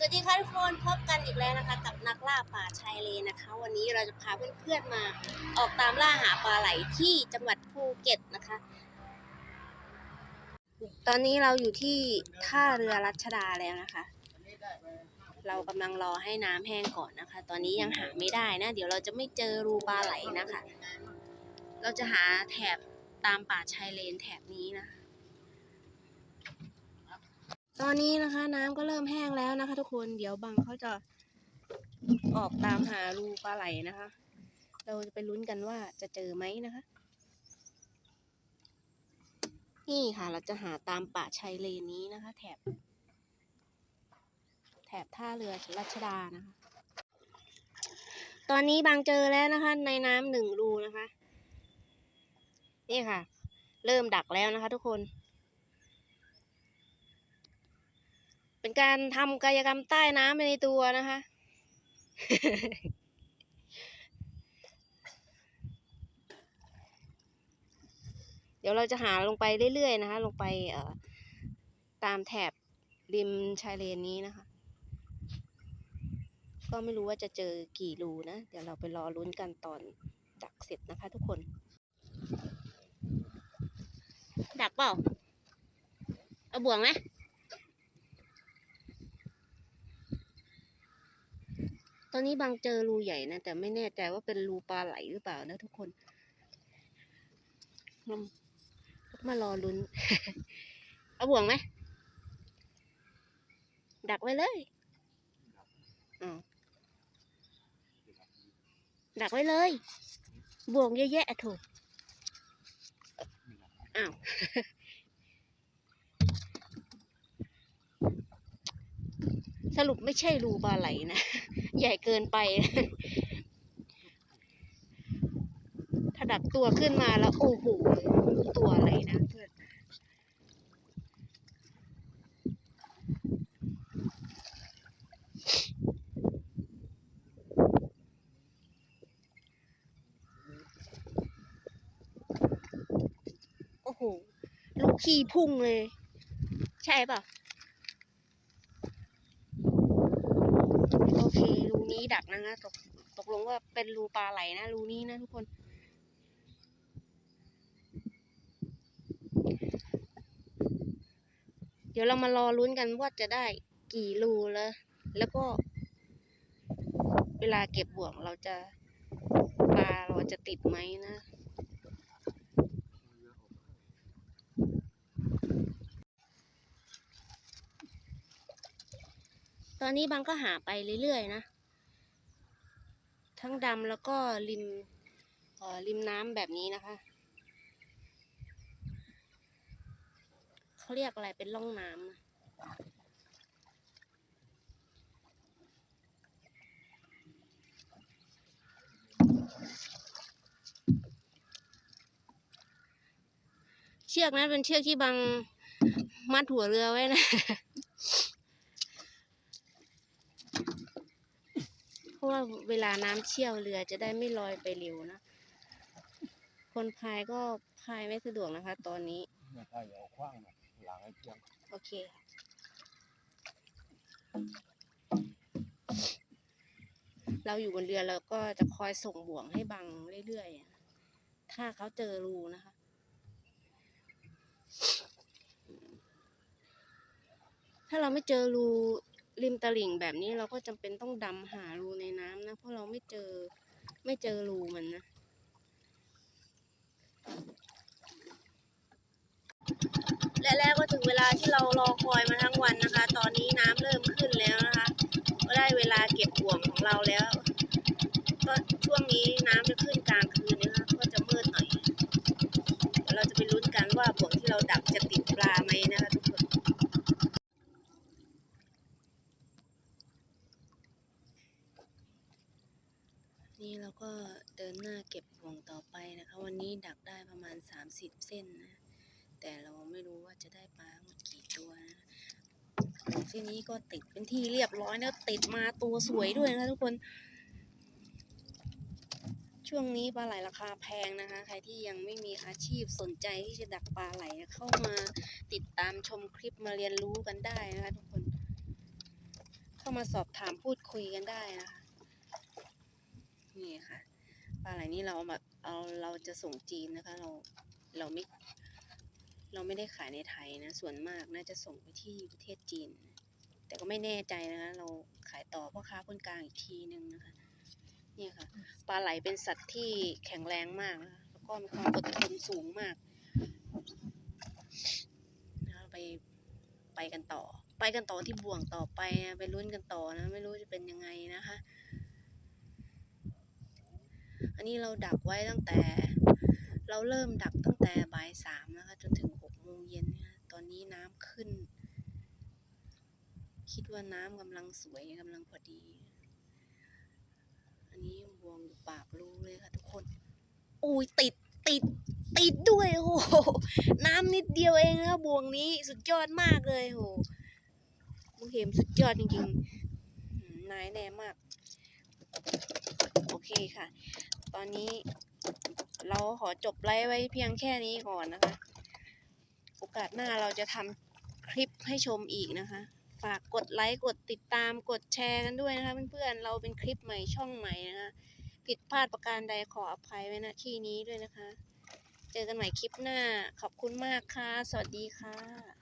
สวัสดีค่ะทุกคนพบกันอีกแล้วนะคะ กับนักล่าป่าชายเลนนะคะ วันนี้เราจะพาเพื่อนๆมาออกตามล่าหาปลาไหลที่จังหวัดภูเก็ตนะคะ ตอนนี้เราอยู่ที่ท่าเรือรัชดาแล้วนะคะ เรากำลังรอให้น้ำแห้งก่อนนะคะ ตอนนี้ยังหาไม่ได้นะ เดี๋ยวเราจะไม่เจอรูปลาไหลนะคะ เราจะหาแถบตามป่าชายเลนแถบนี้นะคะ ตอนนี้นะคะ น้ำก็เริ่มแห้งแล้วนะคะ ทุกคนเดี๋ยวบังเขาจะออกตามหารูปลาไหลนะคะ เราจะไปลุ้นกันว่าจะเจอไหมนะคะ นี่ค่ะเราจะหาตามป่าชายเลนนี้นะคะ แถบ แถบท่าเรือรัชดานะคะ ตอนนี้บางเจอแล้วนะคะ ในน้ำหนึ่งรูนะคะ นี่ค่ะ เริ่มดักแล้วนะคะ ทุกคน เป็นการทำกายกรรมใต้น้ำในตัวนะคะ เดี๋ยวเราจะหาลงไปเรื่อยๆนะคะ ลงไปตามแถบริมชายเลนนี้นะคะ ก็ไม่รู้ว่าจะเจอกี่รูนะ เดี๋ยวเราไปรอลุ้นกันตอนดักเสร็จนะคะทุกคน ดักเปล่า เอาบ่วงไหม อนนี้บางเจอรูใหญ่นะ แต่ไม่แน่ใจว่าเป็นรูปลาไหลหรือเปล่านะทุกคนมามารอลุ้น เอาบ่วงไหม ดักไว้เลยอ๋อดักไว้เลย บ่วงเยอะแยะถูกอ้าว สรุปไม่ใช่รูปลาไหลนะ ใหญ่เกินไป ถ้าดักตัวขึ้นมาแล้ว โอ้โหตัวอะไรนะเพื่อนโอ้โห ลูกขี้พุ่งเลย ใช่ป่ะ โอเค รูนี้ ดักนะคะตกตกลงว่าเป็นรูปลาไหลนะ รูนี้นะทุกคน เดี๋ยวเรามารอลุ้นกันว่าจะได้กี่รูแล้ว แล้วก็ เวลาเก็บบ่วงเราจะปลาเราจะติดไหมนะตอนนี้บางก็หาไปเรื่อยๆนะ ทั้งดำแล้วก็ริมเอ่อริมน้ำแบบนี้นะคะเขาเรียกอะไรเป็นร่องน้ำอะเชือกนั้นเป็นเชือกที่บางมัดหัวเรือไว้นะ เพราะว่าเวลาน้ำเชี่ยวเรือจะได้ไม่ลอยไปเร็วนะ คนพายก็พายไม่สะดวกนะคะ ตอนนี้ไม่ใช่เอาขว้างนะหลังไอ้เจียงโอเคค่ะเราอยู่บนเรือเราก็จะคอยส่งบ่วงให้บังเรื่อยๆอะถ้าเขาเจอรูนะคะ ถ้าเราไม่เจอรู ริมตลิ่งแบบนี้เราก็จำเป็นต้องดำหารูในน้ำนะ เพราะเราไม่เจอไม่เจอรูมันนะและแล้วก็ถึงเวลาที่เรารอคอยมาทั้งวันนะคะ ตอนนี้น้ำเริ่มขึ้นแล้วนะคะ ก็ได้เวลาเก็บบ่วงของเราแล้ว ก็ช่วงนี้น้ำจะขึ้นกลางคืนนะคะก็จะมืดหน่อยเดี๋ยวเราจะไปลุ้นกันว่าบ่วงที่เราดักจะติดปลาไหมนะคะทุกคน นี่เราก็เดินหน้าเก็บบ่วงต่อไปนะคะ วันนี้ดักได้ประมาณ 30 เส้นนะ แต่เราไม่รู้ว่าจะได้ปลาหมดกี่ตัวนะบ่วงเส้นนี้ก็ติดเป็นที่เรียบร้อยแล้วติดมาตัวสวยด้วยนะคะทุกคน ช่วงนี้ปลาไหลราคาแพงนะคะ ใครที่ยังไม่มีอาชีพสนใจที่จะดักปลาไหลเข้ามาติดตามชมคลิปมาเรียนรู้กันได้นะคะทุกคน เข้ามาสอบถามพูดคุยกันได้นะคะาไหลนี่เราเอามาเอาเราจะส่งจีนนะคะ เราเราไม่เราไม่ได้ขายในไทยนะ ส่วนมากน่าจะส่งไปที่ประเทศจีน แต่ก็ไม่แน่ใจนะคะ เราขายต่อพ่อค้าคนกลางอีกทีนึงนะคะเนี่ยค่ะปลาไหลเป็นสัตว์ที่แข็งแรงมากนะคะแล้วก็มีความอดทนสูงมากนะคะไปไปกันต่อ ไปกันต่อที่บ่วงต่อไปนะไปลุ้นกันต่อนะ ไม่รู้จะเป็นยังไงนะคะ อันนี้เราดักไว้ตั้งแต่ เราเริ่มดักตั้งแต่บ่ายสามนะคะ จนถึงหกโมงเย็นนะคะตอนนี้น้ำขึ้น คิดว่าน้ำกำลังสวยกำลังพอดี อันนี้บวงปากรูเลยค่ะทุกคน อุ้ยติดติดติดด้วยโอ้โหน้ำนิดเดียวเองนะบวงนี้สุดยอดมากเลยโหมุงเห็มสุดยอดจริงๆนายแน่มาก โอเคค่ะ อนนี้ เราขอจบไลฟ์ไว้เพียงแค่นี้ก่อนนะคะ โอกาสหน้าเราจะทำคลิปให้ชมอีกนะคะ ฝากกดไลค์ กดติดตาม กดแชร์กันด้วยนะคะเพื่อนๆ เราเป็นคลิปใหม่ช่องใหม่นะคะผิดพลาดประการใดขออภัยไว้ณที่นี้ด้วยนะคะ เจอกันใหม่คลิปหน้า ขอบคุณมากค่ะ สวัสดีค่ะ